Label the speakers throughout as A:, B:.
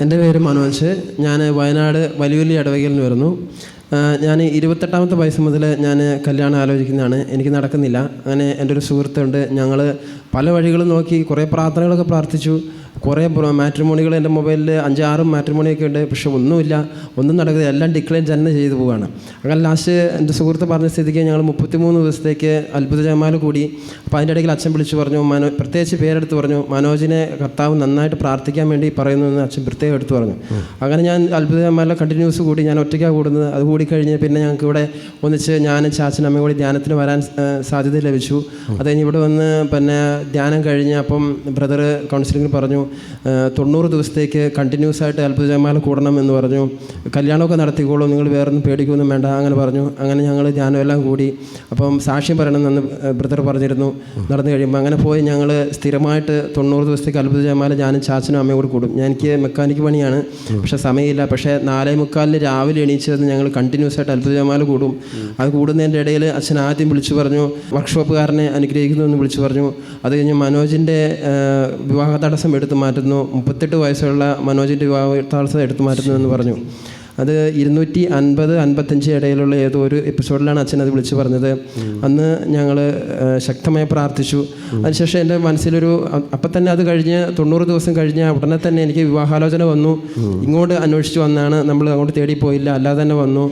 A: എന്റെ പേര് മനോജ്. ഞാൻ വയനാട് വലിയ ഇടവകയിൽ നിന്ന് വരുന്നു. ഞാൻ ഇരുപത്തെട്ടാമത്തെ വയസ്സ് മുതൽ ഞാൻ കല്യാണം ആലോചിക്കുന്നതാണ്. എനിക്ക് നടക്കുന്നില്ല. അങ്ങനെ എന്റെ ഒരു സുഹൃത്തുണ്ട്. ഞങ്ങൾ പല വഴികളും നോക്കി കുറേ പ്രാർത്ഥനകളൊക്കെ പ്രാർത്ഥിച്ചു. കുറേ മാട്രിമോണികൾ എന്റെ മൊബൈലിൽ അഞ്ചാറും മാട്രിമോണിയൊക്കെ ഉണ്ട്. പക്ഷെ ഒന്നുമില്ല. ഒന്നും നടക്കുന്നില്ല. എല്ലാം ഡിക്ലൈൻ തന്നെ ചെയ്തു പോവുകയാണ് അങ്ങനെ ലാസ്റ്റ് എന്റെ സുഹൃത്ത് പറഞ്ഞ സ്ഥിതിക്ക് ഞങ്ങൾ മുപ്പത്തിമൂന്ന് ദിവസത്തേക്ക് അത്ഭുത ജമാൽ കൂടി. അപ്പോൾ അതിന്റെ ഇടയ്ക്ക് അച്ഛൻ വിളിച്ചു പറഞ്ഞു മനോ പ്രത്യേകിച്ച് പേരെടുത്ത് പറഞ്ഞു മനോജിനെ കർത്താവ് നന്നായിട്ട് പ്രാർത്ഥിക്കാൻ വേണ്ടി പറയുന്നു എന്ന് അച്ഛൻ പ്രത്യേകം എടുത്തു പറഞ്ഞു. അങ്ങനെ ഞാൻ അത്ഭുത ജമാല കണ്ടിന്യൂസ് കൂടി ഞാൻ ഒറ്റയ്ക്കാണ് കൂടുന്നത്. അത് കൂടി കഴിഞ്ഞ് പിന്നെ ഞങ്ങൾക്ക് ഇവിടെ ഒന്നിച്ച് ഞാനും ചാച്ചനും അമ്മയും കൂടി ധ്യാനത്തിന് വരാൻ സാധ്യത ലഭിച്ചു. അത് കഴിഞ്ഞ് ഇവിടെ വന്ന് പിന്നെ ധ്യാനം കഴിഞ്ഞ് അപ്പം ബ്രദർ കൗൺസിലിംഗിൽ പറഞ്ഞു തൊണ്ണൂറ് ദിവസത്തേക്ക് കണ്ടിന്യൂസ് ആയിട്ട് അത്ഭുത ജമാല കൂടണം എന്ന് പറഞ്ഞു. കല്യാണമൊക്കെ നടത്തിക്കോളൂ നിങ്ങൾ വേറെ ഒന്നും പേടിക്കൊന്നും വേണ്ട അങ്ങനെ പറഞ്ഞു. അങ്ങനെ ഞങ്ങൾ ധ്യാനം എല്ലാം കൂടി അപ്പം സാക്ഷ്യം പറയണമെന്ന് ബ്രദർ പറഞ്ഞിരുന്നു. നടന്നു കഴിയുമ്പോൾ അങ്ങനെ പോയി ഞങ്ങൾ സ്ഥിരമായിട്ട് തൊണ്ണൂറ് ദിവസത്തേക്ക് അത്ഭുത ജയമാല ഞാനും ചാച്ചനും അമ്മയും കൂടി കൂടും. എനിക്ക് മെക്കാനിക് പണിയാണ് പക്ഷേ സമയമില്ല. പക്ഷേ നാലേ മുക്കാലിന് രാവിലെ എണീച്ചിരുന്ന് ഞങ്ങൾ കണ്ടിന്യൂസ് ആയിട്ട് അത്ഭുത ജയമാല കൂടും. അത് കൂടുന്നതിന്റെ ഇടയിൽ അച്ഛൻ ആദ്യം വിളിച്ചു പറഞ്ഞു വർക്ക്ഷോപ്പുകാരനെ അനുഗ്രഹിക്കുന്നു എന്ന് വിളിച്ചു പറഞ്ഞു. അത് കഴിഞ്ഞ് മനോജിന്റെ വിവാഹ തടസ്സം എടുത്തു. മാറ്റുന്നു മുപ്പത്തെട്ട് വയസ്സുള്ള മനോജിന്റെ വിവാഹ തടസ്സം എടുത്തു മാറ്റുന്നു എന്ന് പറഞ്ഞു. അത് ഇരുന്നൂറ്റി അൻപത് അൻപത്തഞ്ച് ഇടയിലുള്ള ഏതോ ഒരു എപ്പിസോഡിലാണ് അച്ഛൻ അത് വിളിച്ചു പറഞ്ഞത്. അന്ന് ഞങ്ങൾ ശക്തമായി പ്രാർത്ഥിച്ചു. അതിനുശേഷം എന്റെ മനസ്സിലൊരു അപ്പം തന്നെ അത് കഴിഞ്ഞ് തൊണ്ണൂറ് ദിവസം കഴിഞ്ഞ് ഉടനെ തന്നെ എനിക്ക് വിവാഹാലോചന വന്നു. ഇങ്ങോട്ട് അന്വേഷിച്ച് വന്നാണ് നമ്മൾ അങ്ങോട്ട് തേടി പോയില്ല അല്ലാതെ തന്നെ വന്നു.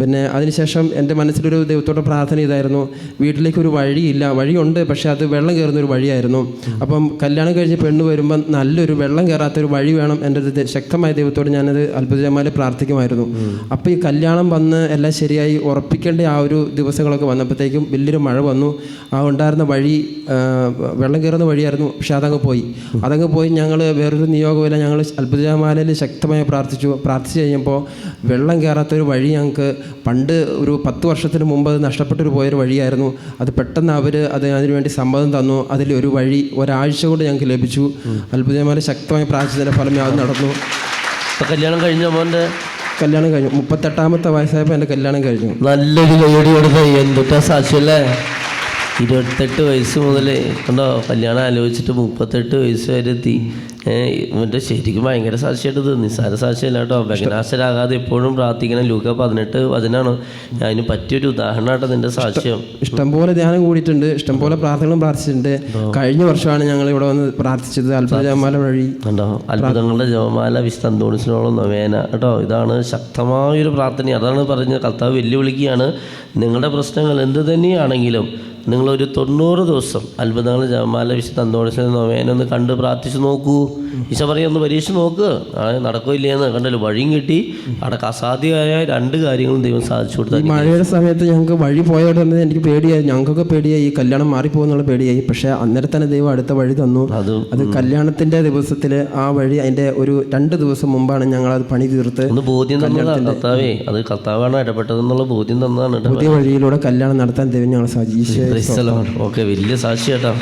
A: പിന്നെ അതിനുശേഷം എന്റെ മനസ്സിലൊരു ദൈവത്തോടെ പ്രാർത്ഥന ഇതായിരുന്നു. വീട്ടിലേക്ക് ഒരു വഴിയില്ല വഴിയുണ്ട് പക്ഷേ അത് വെള്ളം കയറുന്ന ഒരു വഴിയായിരുന്നു. അപ്പം കല്യാണം കഴിഞ്ഞ് പെണ്ണ് വരുമ്പം നല്ലൊരു വെള്ളം കയറാത്തൊരു വഴി വേണം എന്റെ ശക്തമായ ദൈവത്തോട് ഞാനത് അത്ഭുതമാൽ പ്രാർത്ഥിക്കുമായിരുന്നു അപ്പോൾ ഈ കല്യാണം വന്ന് എല്ലാം ശരിയായി ഉറപ്പിക്കേണ്ട ആ ഒരു ദിവസങ്ങളൊക്കെ വന്നപ്പോഴത്തേക്കും വലിയൊരു മഴ വന്നു. ആ ഉണ്ടായിരുന്ന വഴി വെള്ളം കയറുന്ന വഴിയായിരുന്നു പക്ഷെ അതങ്ങ് പോയി. അതങ്ങ് പോയി ഞങ്ങൾ വേറൊരു നിയോഗമില്ല ഞങ്ങൾ അത്ഭുതമാലയിൽ ശക്തമായി പ്രാർത്ഥിച്ചു. പ്രാർത്ഥിച്ചു കഴിഞ്ഞപ്പോൾ വെള്ളം കയറാത്തൊരു വഴി ഞങ്ങൾക്ക് പണ്ട് ഒരു പത്ത് വർഷത്തിന് മുമ്പ് അത് നഷ്ടപ്പെട്ടൊരു പോയൊരു വഴിയായിരുന്നു. അത് പെട്ടെന്ന് അവർ അത് അതിനുവേണ്ടി സമ്മതം തന്നു. അതിൽ ഒരു വഴി ഒരാഴ്ച കൊണ്ട് ഞങ്ങൾക്ക് ലഭിച്ചു. അത്ഭുതമാല ശക്തമായി പ്രാർത്ഥിച്ചതിന്റെ ഫലം അത് നടന്നു.
B: കല്യാണം കഴിഞ്ഞ മോന്റെ
A: കല്യാണം കഴിഞ്ഞു. മുപ്പത്തെട്ടാമത്തെ വയസ്സായപ്പോൾ എന്റെ കല്യാണം കഴിഞ്ഞു.
B: നല്ലൊരു കൈയടി കൊടുത്ത എന്തുട്ടാ സാക്ഷ്യല്ലേ? ഇരുപത്തെട്ട് വയസ്സ് മുതൽ കണ്ടോ കല്യാണം ആലോചിച്ചിട്ട് മുപ്പത്തെട്ട് വയസ്സ് വരെ എത്തി. മറ്റേ ശരിക്കും ഭയങ്കര സാക്ഷിയായിട്ട് നിസ്സാര സാക്ഷിയല്ല കേട്ടോ. ബഹനാശരാകാതെ എപ്പോഴും പ്രാർത്ഥിക്കണം ലൂക്ക പതിനെട്ട് വചനാണ് അതിന് പറ്റിയൊരു ഉദാഹരണമായിട്ട് നിന്റെ സാക്ഷ്യം.
A: ഇഷ്ടംപോലെ ധ്യാനം കൂടിയിട്ടുണ്ട്. ഇഷ്ടംപോലെ പ്രാർത്ഥനകളും പ്രാർത്ഥിച്ചിട്ടുണ്ട്. കഴിഞ്ഞ വർഷമാണ് ഞങ്ങൾ ഇവിടെ വന്ന് പ്രാർത്ഥിച്ചത്. അത്ഭുത ജപമാല വഴി.
B: കണ്ടോ അത്ഭുതങ്ങളുടെ ജപമാല വിസ്തന്തോണിസിനോളം നവേന. കേട്ടോ ഇതാണ് ശക്തമായൊരു പ്രാർത്ഥന. അതാണ് പറഞ്ഞത് കർത്താവ് വെല്ലുവിളിക്കുകയാണ്. നിങ്ങളുടെ പ്രശ്നങ്ങൾ എന്ത് തന്നെയാണെങ്കിലും നിങ്ങളൊരു തൊണ്ണൂറ് ദിവസം അത്ഭുതങ്ങൾ ജപമാല വിശുദ്ധ അന്തോണിസിനെ വേനൊന്ന് ഒന്ന് കണ്ട് പ്രാർത്ഥിച്ച് നോക്കൂ. ഈശ പറയും ഒന്ന് പരീക്ഷ നോക്ക്. ആ നടക്കോ ഇല്ലേന്ന് കണ്ടല്ലോ വഴിയും കിട്ടി. അവിടെ അസാധ്യമായ രണ്ട് കാര്യങ്ങളും ദൈവം സാധിച്ചു കൊടുത്താൽ
A: മഴയുടെ സമയത്ത് ഞങ്ങൾക്ക് വഴി പോയോടെ എനിക്ക് പേടിയായി ഞങ്ങൾക്കൊക്കെ പേടിയായി ഈ കല്യാണം മാറിപ്പോകുന്നുള്ള പേടിയായി. പക്ഷേ അന്നേരം തന്നെ ദൈവം അടുത്ത വഴി തന്നു.
B: അത്
A: അത് കല്യാണത്തിന്റെ ദിവസത്തിൽ ആ വഴി അതിന്റെ ഒരു രണ്ട് ദിവസം മുമ്പാണ് ഞങ്ങൾ അത് പണി തീർത്ത്
B: ബോധ്യം കർത്താവേ. അത് കർത്താവാണ് ഇടപെട്ടതെന്നുള്ള ബോധ്യം തന്നതാണ്
A: പുതിയ വഴിയിലൂടെ കല്യാണം നടത്താൻ ദൈവം ഞങ്ങൾ സജീശ
B: ഓക്കെ വലിയ സാക്ഷി കേട്ടോ